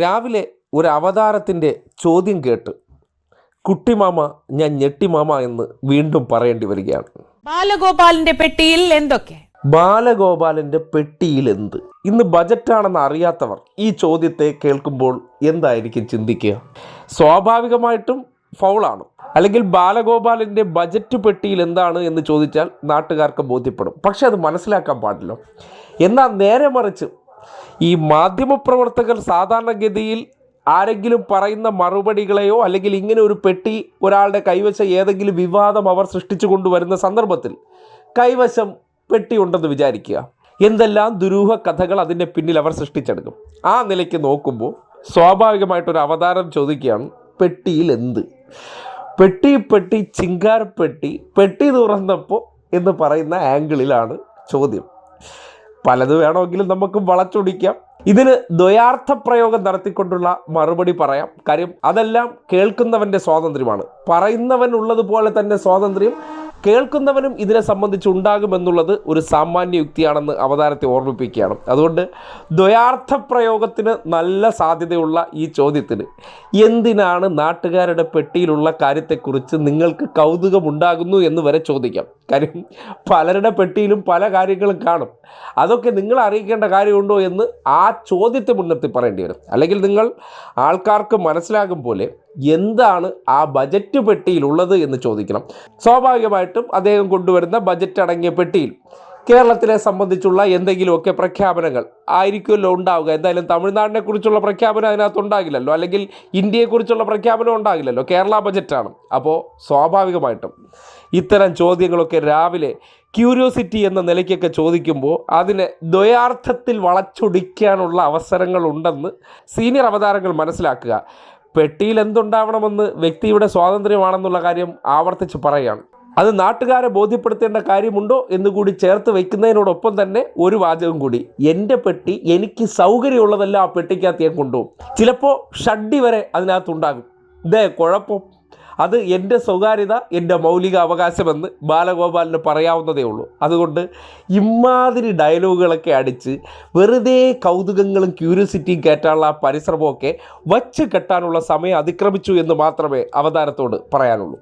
രാവിലെ ഒരു അവതാരത്തിന്റെ ചോദ്യം കേട്ട് കുട്ടിമാമ ഞാൻ ഞെട്ടിമാമ എന്ന് വീണ്ടും പറയേണ്ടി വരികയാണ്. ബാലഗോപാലിന്റെ പെട്ടിയിൽ എന്തൊക്കെ? ബാലഗോപാലിന്റെ പെട്ടിയിൽ എന്ത്? ഇന്ന് ബജറ്റാണെന്ന് അറിയാത്തവർ ഈ ചോദ്യത്തെ കേൾക്കുമ്പോൾ എന്തായിരിക്കും ചിന്തിക്കുക? സ്വാഭാവികമായിട്ടും ഫൗളാണ്. അല്ലെങ്കിൽ ബാലഗോപാലിന്റെ ബജറ്റ് പെട്ടിയിൽ എന്താണ് എന്ന് ചോദിച്ചാൽ നാട്ടുകാർക്ക് ബോധ്യപ്പെടും. പക്ഷെ അത് മനസ്സിലാക്കാൻ പാടില്ല. എന്നാൽ നേരെ മറിച്ച് ഈ മാധ്യമപ്രവർത്തകർ സാധാരണഗതിയിൽ ആരെങ്കിലും പറയുന്ന മറുപടികളെയോ അല്ലെങ്കിൽ ഇങ്ങനെ ഒരു പെട്ടി ഒരാളുടെ കൈവശം ഏതെങ്കിലും വിവാദം അവർ സൃഷ്ടിച്ചു കൊണ്ടുവരുന്ന സന്ദർഭത്തിൽ കൈവശം പെട്ടി ഉണ്ടെന്ന് വിചാരിക്കുക. എന്തെല്ലാം ദുരൂഹ കഥകൾ അതിന്റെ പിന്നിൽ അവർ സൃഷ്ടിച്ചെടുക്കും. ആ നിലയ്ക്ക് നോക്കുമ്പോൾ സ്വാഭാവികമായിട്ടൊരു അവതാരം ചോദിക്കുകയാണ് പെട്ടിയിൽ എന്ത്? പെട്ടി പെട്ടി ചിങ്കാർ പെട്ടി പെട്ടി തുറന്നപ്പോൾ എന്ന് പറയുന്ന ആംഗിളിലാണ് ചോദ്യം. പലത് വേണമെങ്കിലും നമുക്ക് വളച്ചൊടിക്കാം. ഇതിന് ദ്വയാർത്ഥ പ്രയോഗം നടത്തിക്കൊണ്ടുള്ള മറുപടി പറയാം. കാര്യം അതെല്ലാം കേൾക്കുന്നവന്റെ സ്വാതന്ത്ര്യമാണ്. പറയുന്നവൻ ഉള്ളതുപോലെ തന്നെ സ്വാതന്ത്ര്യം കേൾക്കുന്നവനും ഇതിനെ സംബന്ധിച്ച് ഉണ്ടാകുമെന്നുള്ളത് ഒരു സാമാന്യ യുക്തിയാണെന്ന് അവതാരത്തെ ഓർമ്മിപ്പിക്കുകയാണ്. അതുകൊണ്ട് ദ്വയാർത്ഥ പ്രയോഗത്തിന് നല്ല സാധ്യതയുള്ള ഈ ചോദ്യത്തിന് എന്തിനാണ് നാട്ടുകാരുടെ പെട്ടിയിലുള്ള കാര്യത്തെക്കുറിച്ച് നിങ്ങൾക്ക് കൗതുകമുണ്ടാകുന്നു എന്ന് വരെ ചോദിക്കാം. കാര്യം പലരുടെ പെട്ടിയിലും പല കാര്യങ്ങളും കാണും. അതൊക്കെ നിങ്ങൾ അറിയിക്കേണ്ട കാര്യമുണ്ടോ എന്ന് ആ ചോദ്യത്തെ മുൻനിർത്തി പറയേണ്ടി വരും. അല്ലെങ്കിൽ നിങ്ങൾ ആൾക്കാർക്ക് മനസ്സിലാകും പോലെ എന്താണ് ആ ബജറ്റ് പെട്ടിയിലുള്ളത് എന്ന് ചോദിക്കണം. സ്വാഭാവികമായിട്ടും അദ്ദേഹം കൊണ്ടുവരുന്ന ബജറ്റ് അടങ്ങിയ പെട്ടിയിൽ കേരളത്തിലെ സംബന്ധിച്ചുള്ള എന്തെങ്കിലുമൊക്കെ പ്രഖ്യാപനങ്ങൾ ആയിരിക്കുമല്ലോ ഉണ്ടാവുക. എന്തായാലും തമിഴ്നാടിനെ കുറിച്ചുള്ള പ്രഖ്യാപനം അതിനകത്ത് ഉണ്ടാകില്ലല്ലോ. അല്ലെങ്കിൽ ഇന്ത്യയെക്കുറിച്ചുള്ള പ്രഖ്യാപനം ഉണ്ടാകില്ലല്ലോ. കേരള ബജറ്റാണ്. അപ്പോൾ സ്വാഭാവികമായിട്ടും ഇത്തരം ചോദ്യങ്ങളൊക്കെ രാവിലെ ക്യൂരിയോസിറ്റി എന്ന നിലയ്ക്കൊക്കെ ചോദിക്കുമ്പോൾ അതിനെ ദ്വയാർത്ഥത്തിൽ വളച്ചൊടിക്കാനുള്ള അവസരങ്ങളുണ്ടെന്ന് സീനിയർ അവതാരങ്ങൾ മനസ്സിലാക്കുക. പെട്ടിയിൽ എന്തുണ്ടാവണമെന്ന് വ്യക്തിയുടെ സ്വാതന്ത്ര്യമാണെന്നുള്ള കാര്യം ആവർത്തിച്ച് പറയുകയാണ് അത് നാട്ടുകാരെ ബോധ്യപ്പെടുത്തേണ്ട കാര്യമുണ്ടോ എന്ന് കൂടി ചേർത്ത് വെക്കുന്നതിനോടൊപ്പം തന്നെ ഒരു വാചകം കൂടി. എന്റെ പെട്ടി എനിക്ക് സൗകര്യമുള്ളതെല്ലാം ആ പെട്ടിക്കകത്ത് ഞാൻ കൊണ്ടുപോകും. ചിലപ്പോൾ ഷഡ്ഡി വരെ അതിനകത്തുണ്ടാകും. ഇതേ കുഴപ്പം. അത് എന്റെ സ്വകാര്യത എന്റെ മൗലിക അവകാശമെന്ന് ബാലഗോപാലിന് പറയാവുന്നതേ ഉള്ളൂ. അതുകൊണ്ട് ഇമാതിരി ഡയലോഗുകളൊക്കെ അടിച്ച് വെറുതെ കൗതുകങ്ങളും ക്യൂരിയോസിറ്റിയും കയറ്റാനുള്ള പരിശ്രമമൊക്കെ വച്ച് കെട്ടാനുള്ള സമയം അതിക്രമിച്ചു എന്ന് മാത്രമേ അവതാരത്തോട് പറയാനുള്ളൂ.